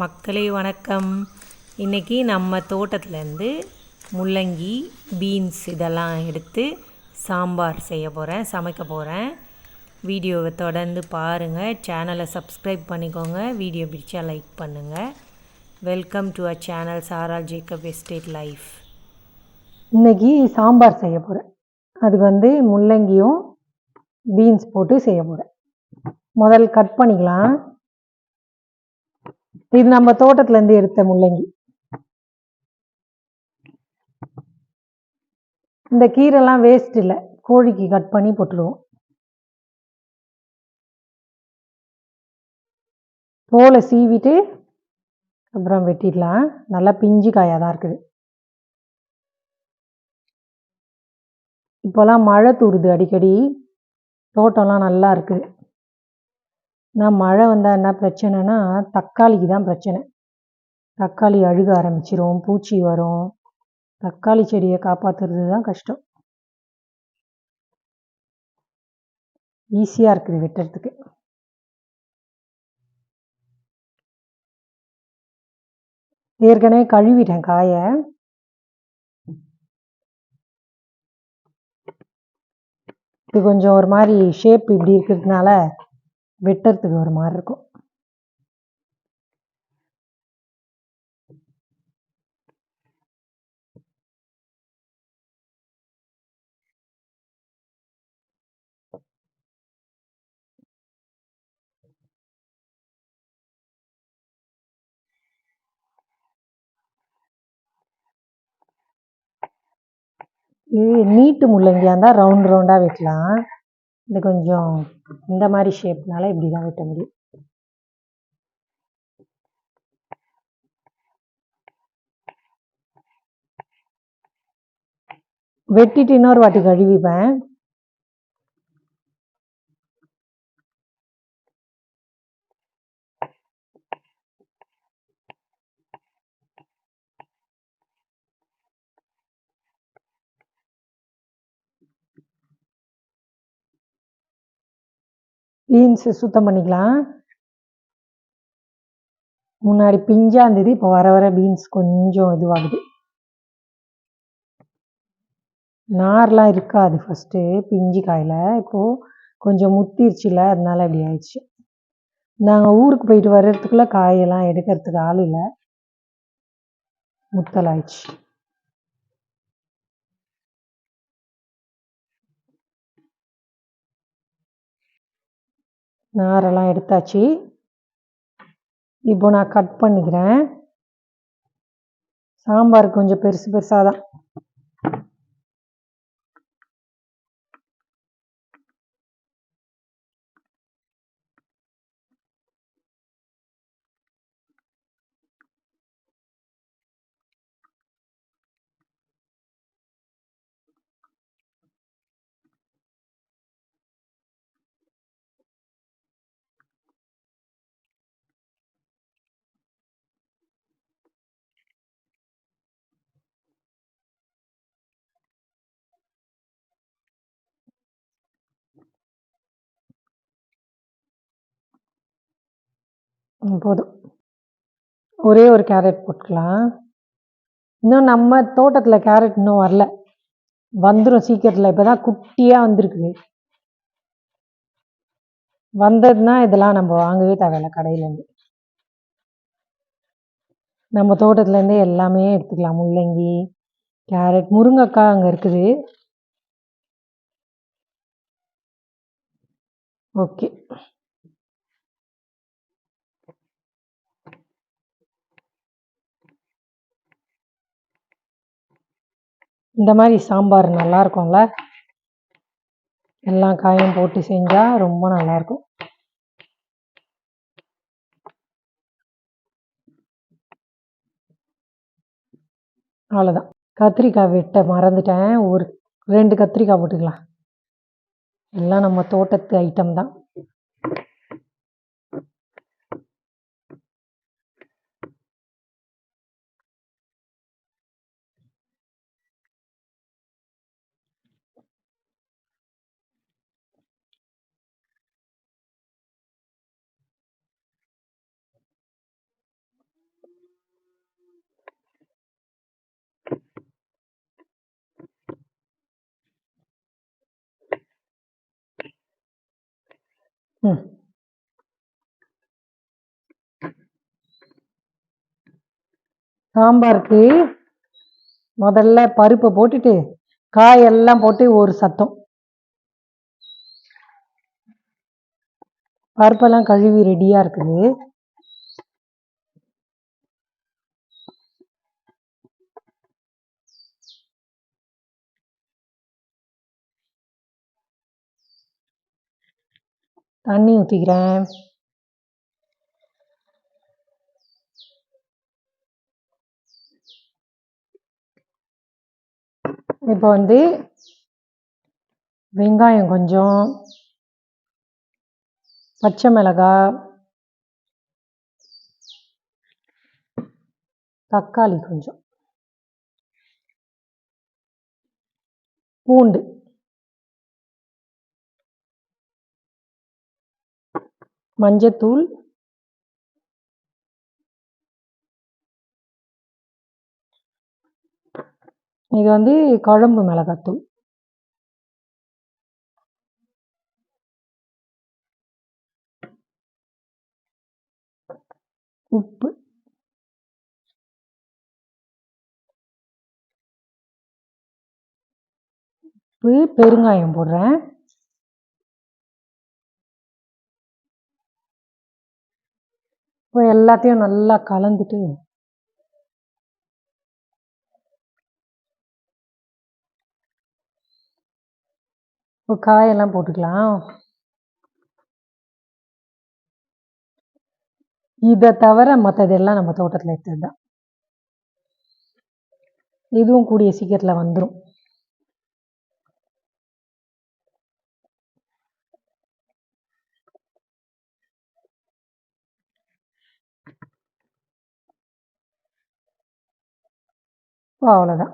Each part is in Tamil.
மக்களே வணக்கம். இன்றைக்கி நம்ம தோட்டத்துலேருந்து முள்ளங்கி பீன்ஸ் இதெல்லாம் எடுத்து சாம்பார் செய்ய போகிறேன் சமைக்க போகிறேன் வீடியோவை தொடர்ந்து பாருங்கள் சேனலை சப்ஸ்கிரைப் பண்ணிக்கோங்க. வீடியோ பிடிச்சா லைக் பண்ணுங்கள் வெல்கம் டு அ சேனல் சாரால் ஜேக்கப் எஸ்டேட் லைஃப். இன்றைக்கி சாம்பார் செய்ய போகிறேன் அதுக்கு வந்து முள்ளங்கியும் பீன்ஸ் போட்டு செய்ய போகிறேன் முதல் கட் பண்ணிக்கலாம். இது நம்ம தோட்டத்துல இருந்து எடுத்த முள்ளங்கி. இந்த கீரைலாம் வேஸ்ட் இல்லை. கோழிக்கு கட் பண்ணி போட்டுடுவோம் தோலை சீவிட்டு அப்புறம் வெட்டிடலாம். நல்லா பிஞ்சு காயாக தான் இருக்குது. இப்போல்லாம் மழை தூருது அடிக்கடி. தோட்டம்லாம் நல்லா இருக்குது. நான் மழை வந்தால் என்ன பிரச்சனைனா தக்காளிக்கு தான் பிரச்சனை. தக்காளி அழுக ஆரம்பிச்சிரும் பூச்சி வரும். தக்காளி செடியை காப்பாற்றுறது தான் கஷ்டம். ஈஸியாக இருக்குது வெட்டுறதுக்கு. ஏற்கனவே கழுவிட்டேன் காயை. இது கொஞ்சம் ஒரு மாதிரி ஷேப் இப்படி இருக்கிறதுனால வெட்டுறதுக்கு ஒரு மாதிரி இருக்கும். இது நீட்டு முள்ளங்கியாக இருந்தால் ரவுண்ட் ரவுண்டாக வெட்டலாம். இது கொஞ்சம் இந்த மாதிரி ஷேப்னால இப்படி தான் வெட்ட முடியும். வெட்டிட்டு இன்னொரு வாட்டி கழுவிப்பேன். பீன்ஸு சுத்தம் பண்ணிக்கலாம். முன்னாடி பிஞ்சா இருந்தது இப்போ வர வர பீன்ஸ் கொஞ்சம் இதுவாகுது. நார்லாம் இருக்காது ஃபஸ்ட்டு பிஞ்சு காயில். இப்போது கொஞ்சம் முத்திருச்சுல அதனால இப்படி ஆயிடுச்சு. நாங்கள் ஊருக்கு போயிட்டு வர்றதுக்குள்ளே காயெல்லாம் எடுக்கிறதுக்கு ஆள் இல்லை. முத்தலாயிடுச்சு. நாரெல்லாம் எடுத்தாச்சு. இப்போ நான் கட் பண்ணிக்கிறேன். சாம்பார் கொஞ்சம் பெருசு பெருசாக தான் போதும். ஒரே ஒரு கேரட் போட்டுக்கலாம். இன்னும் நம்ம தோட்டத்தில் கேரட் இன்னும் வரல. வந்துடும் சீக்கிரத்தில். இப்போ தான் குட்டியாக வந்திருக்குது. வந்ததுன்னா இதெல்லாம் நம்ம வாங்கவே தேவையில்ல கடையிலேருந்து. நம்ம தோட்டத்துலேருந்தே எல்லாமே எடுத்துக்கலாம். முள்ளங்கி கேரட் முருங்கைக்காய் அங்கே இருக்குது. ஓகே. இந்த மாதிரி சாம்பார் நல்லா இருக்கும்ல? எல்லா காயும் போட்டு செஞ்சால் ரொம்ப நல்லாயிருக்கும் அவ்வளோதான் கத்திரிக்காய் வெட்ட மறந்துட்டேன். ஒரு ரெண்டு கத்திரிக்காய் போட்டுக்கலாம். எல்லாம் நம்ம தோட்டத்து ஐட்டம் தான். சாம்பாருக்கு முதல்ல பருப்பை போட்டுட்டு காயெல்லாம் போட்டு ஒரு சத்தம். பருப்பெல்லாம் கழுவி ரெடியாக இருக்குது. தண்ணி ஊற்றிக்கிறேன் இப்போ வந்து வெங்காயம் கொஞ்சம் பச்சை மிளகாய் தக்காளி கொஞ்சம் பூண்டு. மஞ்சத்தூள். இது வந்து குழம்பு மிளகாத்தூள். உப்பு. உப்பு பெருங்காயம் போடுறேன். இப்போ எல்லாத்தையும் நல்லா கலந்துட்டு இப்போ காயெல்லாம் போட்டுக்கலாம். இதை தவிர மற்றதெல்லாம் நம்ம தோட்டத்தில் எடுத்தது தான் இதுவும் கூடிய சீக்கிரத்தில் வந்துடும் அவ்வளோதான்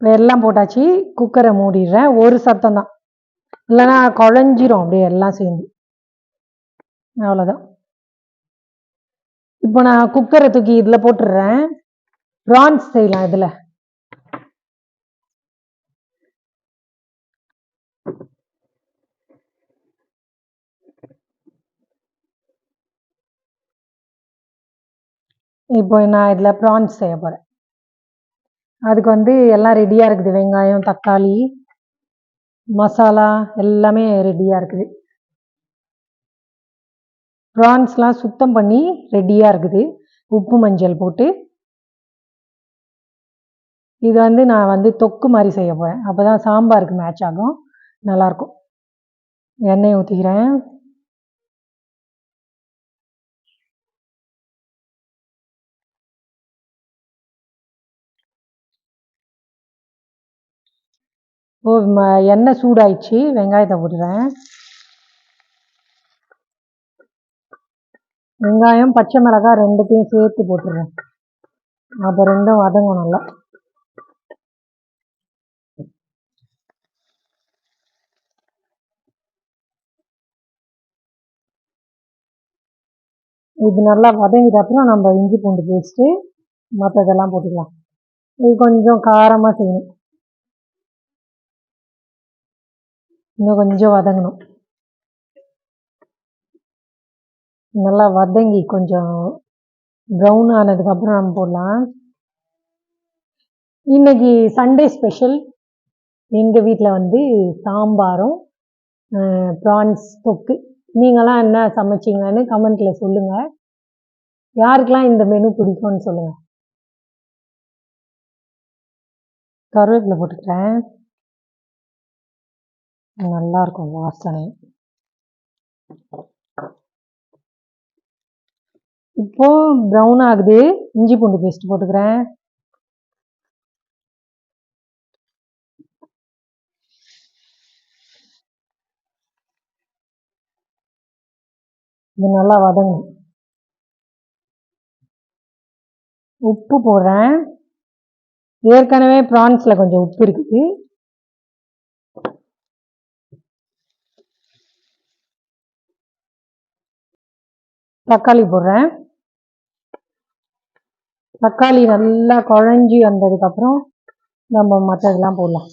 இப்போ எல்லாம் போட்டாச்சு குக்கரை மூடிடுறேன். ஒரு சத்தம் தான் இல்லைன்னா குழஞ்சிரும் அப்படியே எல்லாம் சேர்ந்து. அவ்வளோதான் இப்போ நான் குக்கரை தூக்கி இதில் போட்டுடுறேன். ப்ரான்ஸ் செய்யலாம் இதில். இப்போ நான் இதில் ப்ரான்ஸ் செய்ய போகிறேன் அதுக்கு வந்து எல்லாம் ரெடியாக இருக்குது. வெங்காயம் தக்காளி மசாலா எல்லாமே ரெடியாக இருக்குது. ப்ரான்ஸ்லாம் சுத்தம் பண்ணி ரெடியாக இருக்குது. உப்பு மஞ்சள் போட்டு. இது வந்து நான் வந்து தொக்கு மாதிரி செய்ய போகிறேன் அப்போ தான் சாம்பாருக்கு மேட்ச் ஆகும். நல்லாயிருக்கும். எண்ணெய் ஊற்றிக்கிறேன் ஓ ம எண்ணெய் சூடாயிடுச்சு. வெங்காயத்தை போட்டுறேன். வெங்காயம் பச்சை மிளகாய் ரெண்டுத்தையும் சேர்த்து போட்டுடுறேன் அப்போ ரெண்டும் வதங்கும் நல்லா. இது நல்லா வதங்கிட்ட அப்புறம் நம்ம இஞ்சி பூண்டு பேஸ்ட்டு மற்றதெல்லாம் போட்டுக்கலாம். இது கொஞ்சம் காரமாக செய்யணும். இன்னும் கொஞ்சம் வதங்கணும். நல்லா வதங்கி கொஞ்சம் ப்ரௌன் ஆனதுக்கப்புறம் நம்ம போடலாம். இன்னைக்கு சண்டே ஸ்பெஷல் எங்கள் வீட்டில் வந்து சாம்பாரும் ப்ரான்ஸ் தொக்கு. நீங்களாம் என்ன சமைச்சிங்கன்னு கமெண்ட்டில் சொல்லுங்கள் யாருக்கெல்லாம் இந்த மெனு பிடிக்கும்னு சொல்லுங்கள் கருவேப்பிலை போட்டுக்கிறேன். நல்லா இருக்கும் வாசனை. இப்போ ப்ரௌன் ஆகுது. இஞ்சி பூண்டு பேஸ்ட் போட்டுக்கிறேன். இது நல்லா வதங்கும் உப்பு போடுறேன். ஏற்கனவே ப்ரான்ஸில் கொஞ்சம் உப்பு இருக்குது. தக்காளி போடுறேன். தக்காளி நல்லா குழஞ்சி வந்ததுக்கப்புறம் நம்ம மற்றதெல்லாம் போடலாம்.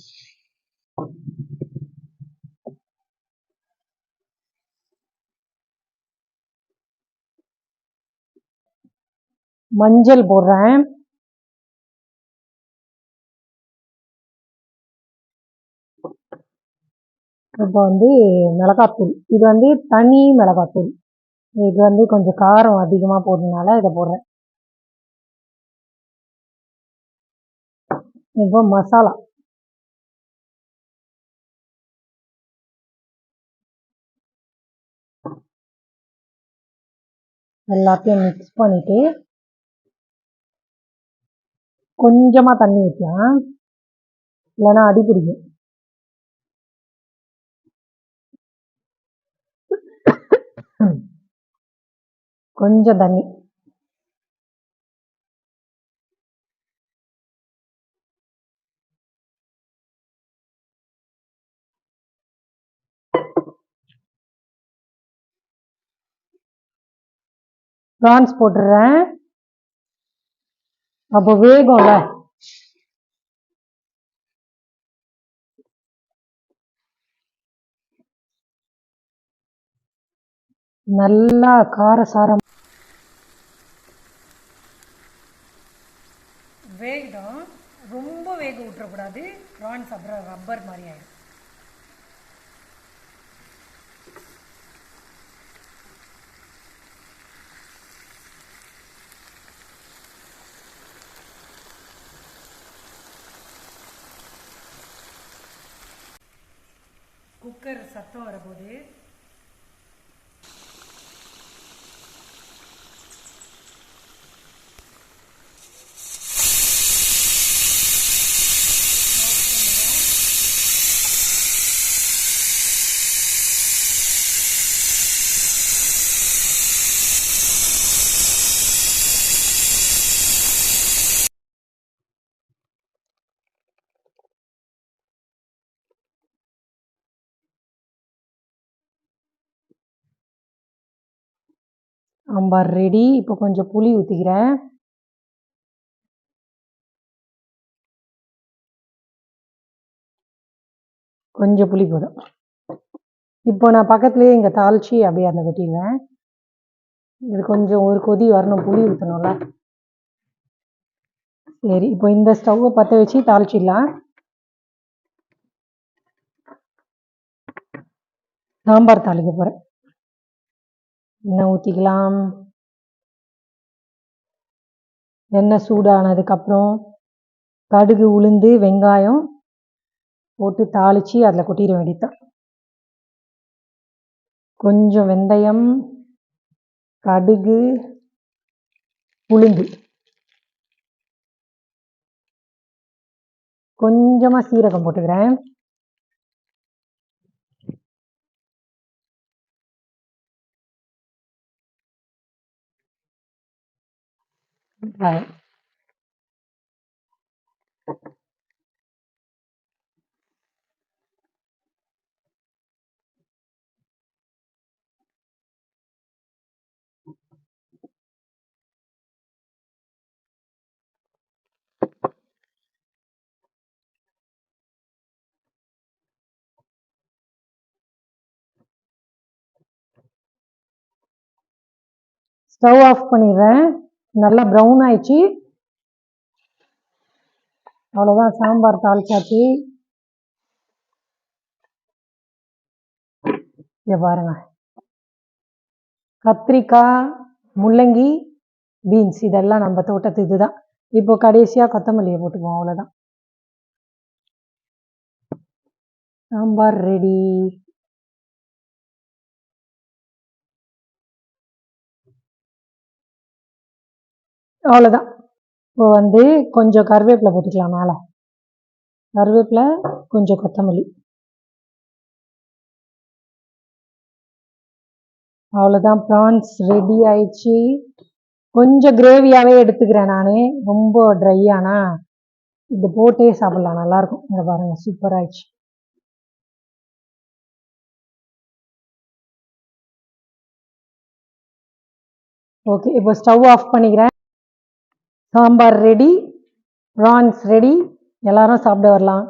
மஞ்சள் போடுறேன். இப்போ வந்து மிளகாத்தூள். இது வந்து தனி மிளகாத்தூள். இது வந்து கொஞ்சம் காரம் அதிகமாக போடுறதுனால இதை போடுறேன். இப்போ மசாலா. எல்லாத்தையும் மிக்ஸ் பண்ணிட்டு கொஞ்சமாக தண்ணி ஊற்றலாம் இல்லைன்னா அடி பிடிக்கும். கொஞ்சம் தண்ணி. ப்ரான்ஸ் போட்டுடுறேன் அப்போ வேகும்ல. நல்லா காரசாரம். வேகட்டும் ரொம்ப வேக விட்டுறக்கூடாது ப்ரான்ஸ் அப்புறம் ரப்பர் மாதிரி ஆயிடும். குக்கர் சத்தம் வரப்போகுது. சாம்பார் ரெடி இப்போ கொஞ்சம் புளி ஊற்றிக்கிறேன் கொஞ்சம் புளி போதும். இப்போ நான் பக்கத்துலேயே இங்கே தாளித்து அப்படியே அந்த கொட்டிடுவேன். இது கொஞ்சம் ஒரு கொதி வரணும். புளி ஊற்றணும்ல சரி இப்போ இந்த ஸ்டவ்வை பற்ற வச்சு தாளிச்சிடலாம். சாம்பார் தாளிக்க போகிறேன் எண்ணெய் ஊற்றிக்கலாம் எண்ணெய் சூடானதுக்கப்புறம் கடுகு உளுந்து வெங்காயம் போட்டு தாளித்து அதில் கொட்டிட வேண்டியதான் கொஞ்சம் வெந்தயம் கடுகு உளுந்து. கொஞ்சமாக சீரகம் போட்டுக்கிறேன். Right. ஸ்டவ் ஆஃப் பண்ணிடுறேன் நல்லா ப்ரௌன் ஆயிடுச்சு. அவ்வளோதான் சாம்பார் தாளிச்சாச்சு. இதை பாருங்க. கத்திரிக்காய் முள்ளங்கி பீன்ஸ் இதெல்லாம் நம்ம தோட்டத்து இதுதான். இப்போ கடைசியாக கொத்தமல்லியை போட்டுக்குவோம் அவ்வளோதான் சாம்பார் ரெடி அவ்வளோதான் இப்போ வந்து கொஞ்சம் கருவேப்பிலை போட்டுக்கலாம் மேலே. கருவேப்பிலை கொஞ்சம் கொத்தமல்லி. அவ்வளோதான் ப்ரான்ஸ் ரெடி ஆயிடுச்சு. கொஞ்சம் கிரேவியாகவே எடுத்துக்கிறேன் நான். ரொம்ப ட்ரை இது போட்டே சாப்பிட்லாம். நல்லாயிருக்கும். இங்கே பாருங்கள் சூப்பர் ஆயிடுச்சு. ஓகே இப்போ ஸ்டவ் ஆஃப் பண்ணிக்கிறேன். சாம்பார் ரெடி ப்ரான்ஸ் ரெடி எல்லாரும் சாப்பிட வரலாம்.